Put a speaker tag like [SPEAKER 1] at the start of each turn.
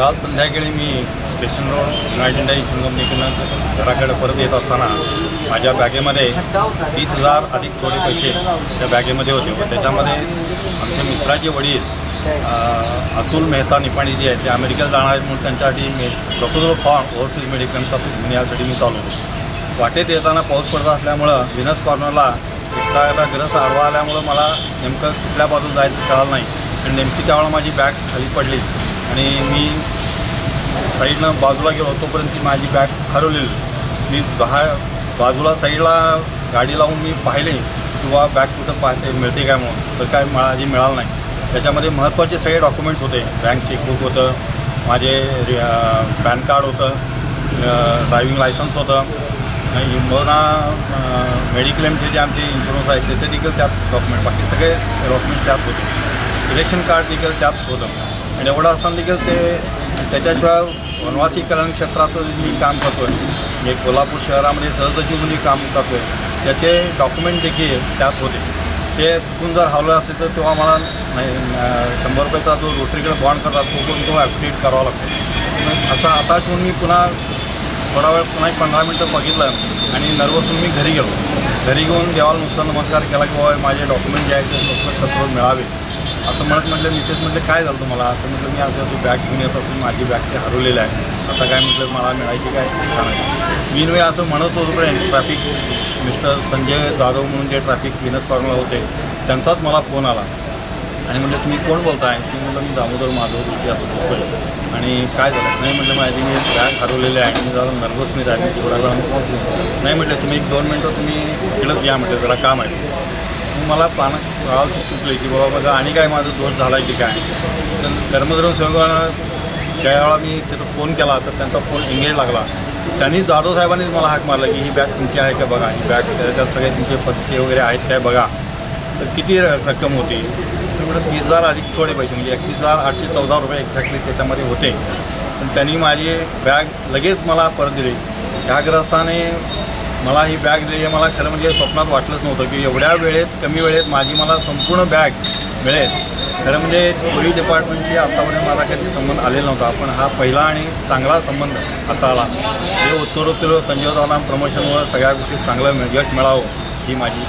[SPEAKER 1] काल संध्याकाळी मी station road United India insurance कंपनीकडनं घराकडे परत येत असताना माझ्या बॅगेमध्ये तीस हजार अधिक थोडे पैसे त्या बॅगेमध्ये होते. व त्याच्यामध्ये आमच्या मित्राचे वडील अतुल मेहता निपाणी जे आहेत ते अमेरिकेला जाणार आहेत म्हणून त्यांच्यासाठी मी प्रपोजल फॉर्म ओव्हरसीज मेडिकलचा घेऊन यासाठी मी चालू होतो. वाटेत येताना पाऊस पडत असल्यामुळं विनस कॉर्नरला एकदा ग्रस्त आडवा आल्यामुळं मला नेमकं कुठल्या बाजूला जायचं कळालं नाही. आणि नेमकी त्यावेळेला माझी बॅग खाली पडली. आणि मी साईडनं बाजूला गेलो तोपर्यंत ती माझी बॅग हरवलेली. मी दहा बाजूला साईडला गाडी लावून मी पाहिले किंवा बॅग कुठं पाहते मिळते काय म्हणून. तर काय माझी मिळालं नाही. त्याच्यामध्ये महत्त्वाचे सगळे डॉक्युमेंट्स होते. बँक चेकबुक होतं माझे पॅन कार्ड होतं ड्रायव्हिंग लायसन्स होतं. इमोना मेडिक्लेमचे जे आमचे इन्शुरन्स आहेत त्याचे देखील त्यात डॉक्युमेंट बाकी सगळे डॉक्युमेंट त्यात होते. इलेक्शन कार्ड देखील त्यात होतं. आणि एवढं असताना देखील ते त्याच्याशिवाय वनवासी कल्याण क्षेत्रात मी काम करतो आहे म्हणजे कोल्हापूर शहरामध्ये सहसचिव म्हणून काम करतो आहे त्याचे डॉक्युमेंट देखील त्यात होते. ते चुकून जर हवलं असेल तर तेव्हा मला नाही शंभर रुपयाचा जो रोटरीकडे बॉन्ड करतात तो पण तो ॲप्टिवेट करावा लागतो. असं आताच म्हणून मी पुन्हा थोडा वेळ पुन्हा एक पंधरा मिनटं बघितलं आणि नर्वस होऊन मी घरी गेलो. घरी घेऊन देवाला नुसतं नमस्कार केला की बाबा माझे डॉक्युमेंट जे आहेत ते लवकर सत्वर मिळावे. असं म्हणत म्हटलं निश्चित म्हटलं काय झालं तुम्हाला? तर म्हटलं मी असं असं बॅग घेऊन येत असून माझी बॅग ते हरवलेलं आहे. आता काय म्हटलं मला मिळायची काय इच्छा नाही. मी वेळ असं म्हणत होतोपर्यंत ट्रॅफिक मिस्टर संजय जाधव म्हणून जे ट्रॅफिक विनस कॉर्नर होते त्यांचाच मला फोन आला. आणि म्हटलं तुम्ही कोण बोलताय? की म्हटलं मी दामोदर माधव ऋषी असं बोलतोय. आणि काय झालं? नाही म्हटलं माझी मी बॅग हरवलेली आहे आणि मी जरा नर्वस मी राहिले थोड्या वेळा नाही म्हटलं तुम्ही एक दोन मिनटं तुम्ही इकडंच या म्हटलं जरा काम आहे. मला पान सुटले की बाबा माझा आणि काय माझं दोष झाला आहे की काय? तर कर्मधर्म सेवकानं ज्या वेळा मी तिथं फोन केला तर त्यांचा फोन एंगेज लागला. त्यांनी जाधव साहेबांनीच मला हाक मारला की ही बॅग तुमची आहे का बघा? ही बॅग त्याच्यात सगळे तुमचे पैसे वगैरे आहेत काय बघा? तर किती र- रक्कम होती? तर वीस तीस हजार अधिक थोडे पैसे म्हणजे एकवीस हजार आठशे चौदा रुपये एक्झॅक्टली त्याच्यामध्ये होते. पण त्यांनी माझी बॅग लगेच मला परत दिली. ह्या ग्रस्ताने मला ही बॅग दिली हे मला खरं म्हणजे स्वप्नात वाटलंच नव्हतं की एवढ्या वेळेत कमी वेळेत माझी मला संपूर्ण बॅग मिळेल. खरं म्हणजे पोलीस डिपार्टमेंटशी आत्तापर्यंत माझा कधी संबंध आलेला नव्हता. पण हा पहिला आणि चांगला संबंध आता आला. हे उत्तरोत्तर संजय दादा प्रमोशनमुळं सगळ्या गोष्टी चांगलं यश मिळावं ही माझी